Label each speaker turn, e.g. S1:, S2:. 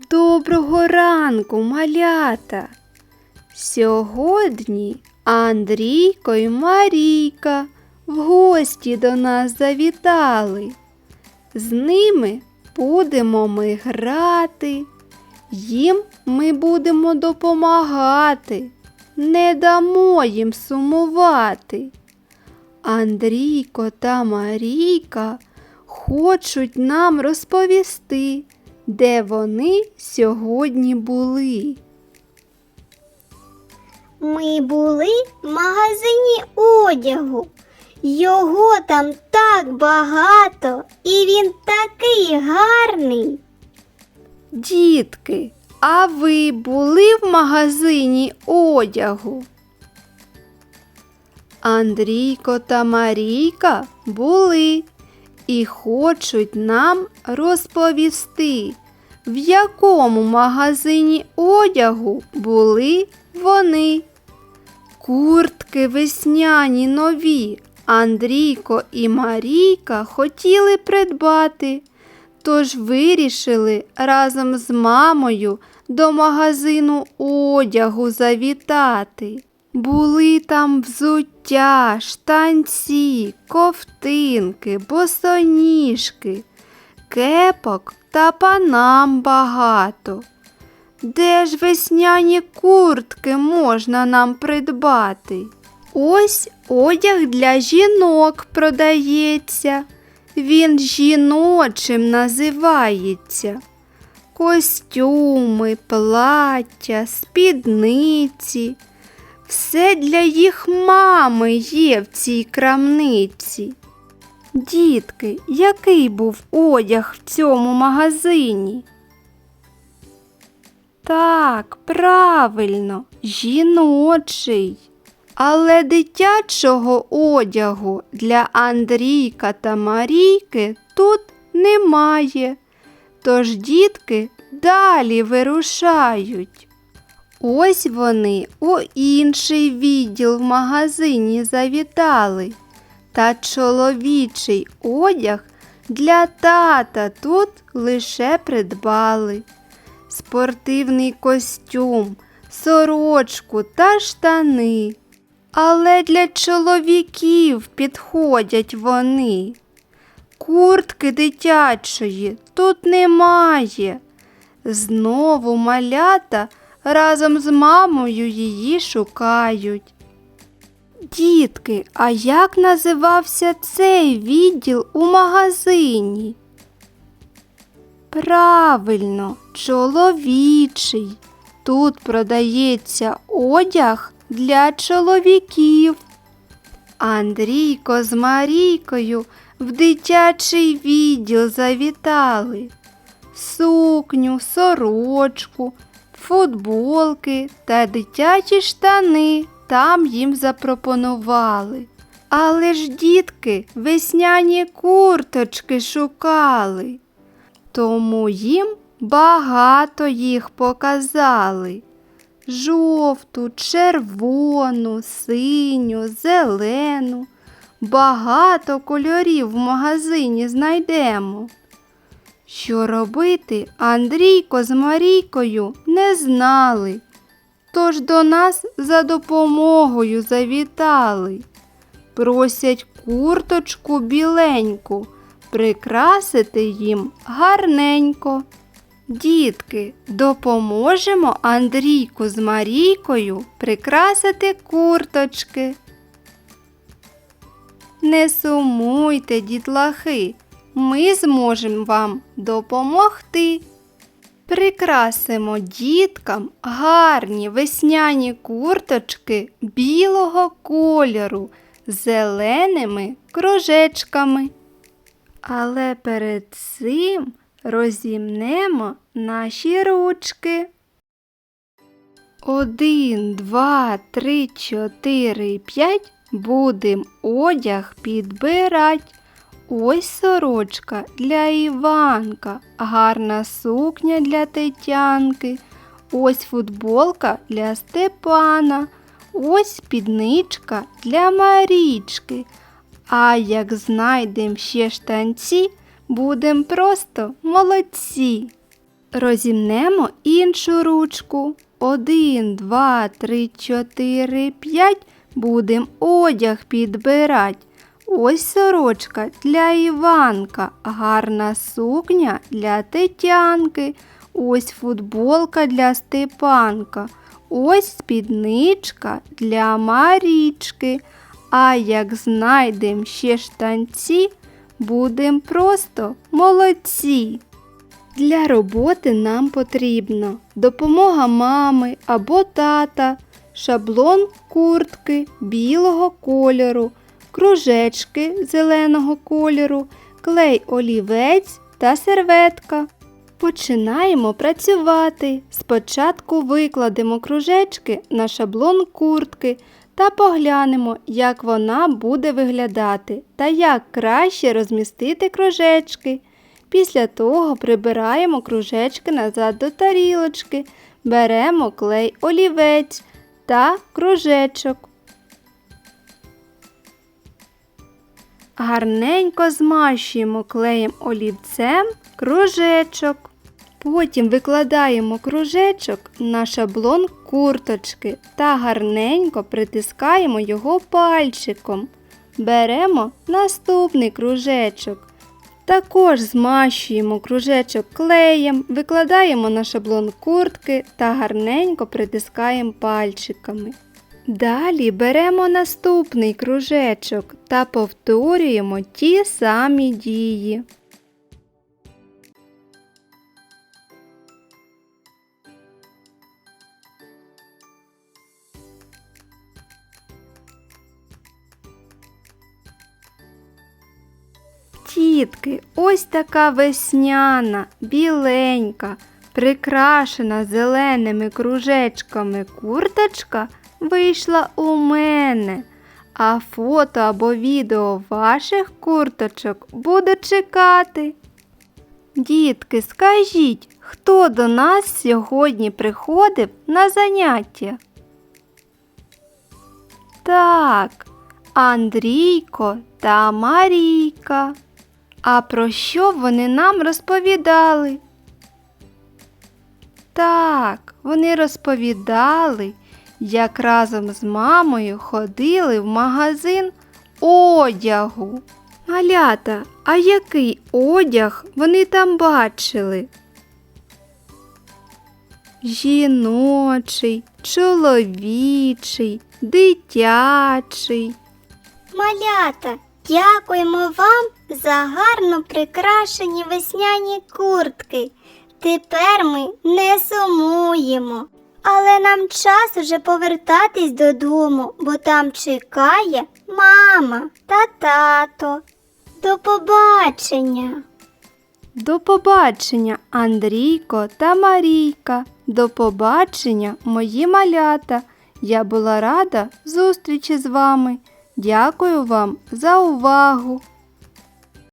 S1: Доброго ранку, малята! Сьогодні Андрійко і Марійка в гості до нас завітали. З ними будемо ми грати, їм ми будемо допомагати, не дамо їм сумувати. Андрійко та Марійка хочуть нам розповісти, де вони сьогодні були.
S2: Ми були в магазині одягу. Його там так багато, і він такий гарний.
S1: Дітки, а ви були в магазині одягу? Андрійко та Марійка були і хочуть нам розповісти, в якому магазині одягу були вони. Куртки весняні нові Андрійко і Марійка хотіли придбати, тож вирішили разом з мамою до магазину одягу завітати. Були там взуття, штанці, ковтинки, босоніжки, кепок та панам багато. Де ж весняні куртки можна нам придбати? Ось одяг для жінок продається. Він жіночим називається. Костюми, плаття, спідниці. Все для їх мами є в цій крамниці. Дітки, який був одяг в цьому магазині? Так, правильно, жіночий. Але дитячого одягу для Андрійка та Марійки тут немає. Тож дітки далі вирушають. Ось вони у інший відділ в магазині завітали. Та чоловічий одяг для тата тут лише придбали. Спортивний костюм, сорочку та штани. Але для чоловіків підходять вони. Куртки дитячої тут немає. Знову малята разом з мамою її шукають. Дітки, а як називався цей відділ у магазині? Правильно, чоловічий. Тут продається одяг для чоловіків. Андрійко з Марійкою в дитячий відділ завітали. Сукню, сорочку, футболки та дитячі штани там їм запропонували. Але ж дітки весняні курточки шукали. Тому їм багато їх показали. Жовту, червону, синю, зелену. Багато кольорів в магазині знайдемо. Що робити Андрійко з Марійкою не знали, тож до нас за допомогою завітали. Просять курточку біленьку, прикрасити їм гарненько. Дітки, допоможемо Андрійку з Марійкою прикрасити курточки. Не сумуйте, дітлахи, ми зможемо вам допомогти. Прикрасимо діткам гарні весняні курточки білого кольору з зеленими кружечками. Але перед цим розімнемо наші ручки. Один, два, три, чотири, п'ять. Будем одяг підбирать. Ось сорочка для Іванка, гарна сукня для Тетянки, ось футболка для Степана, ось спідничка для Марічки. А як знайдем ще штанці, будем просто молодці. Розімнемо іншу ручку. Один, два, три, чотири, п'ять. Будем одяг підбирать. Ось сорочка для Іванка, гарна сукня для Тетянки, ось футболка для Степанка, ось спідничка для Марічки. А як знайдем ще штанці, будем просто молодці. Для роботи нам потрібно допомога мами або тата, шаблон куртки білого кольору, кружечки зеленого кольору, клей олівець та серветка. Починаємо працювати. Спочатку викладемо кружечки на шаблон куртки та поглянемо, як вона буде виглядати та як краще розмістити кружечки. Після того прибираємо кружечки назад до тарілочки, беремо клей олівець та кружечок. Гарненько змащуємо клеєм олівцем кружечок. Потім викладаємо кружечок на шаблон курточки та гарненько притискаємо його пальчиком. Беремо наступний кружечок. Також змащуємо кружечок клеєм, викладаємо на шаблон куртки та гарненько притискаємо пальчиками. Далі беремо наступний кружечок та повторюємо ті самі дії. Тітки, ось така весняна, біленька, прикрашена зеленими кружечками курточка вийшла у мене. А фото або відео ваших курточок буду чекати. Дітки, скажіть, хто до нас сьогодні приходив на заняття? Так, Андрійко та Марійка. А про що вони нам розповідали? Так, вони розповідали, як разом з мамою ходили в магазин одягу. Малята, а який одяг вони там бачили? Жіночий, чоловічий, дитячий.
S2: Малята, дякуємо вам за гарно прикрашені весняні куртки. Тепер ми не сумуємо. Але нам час уже повертатись додому, бо там чекає мама та тато. До побачення!
S1: До побачення, Андрійко та Марійка. До побачення, мої малята. Я була рада зустрічі з вами. Дякую вам за увагу.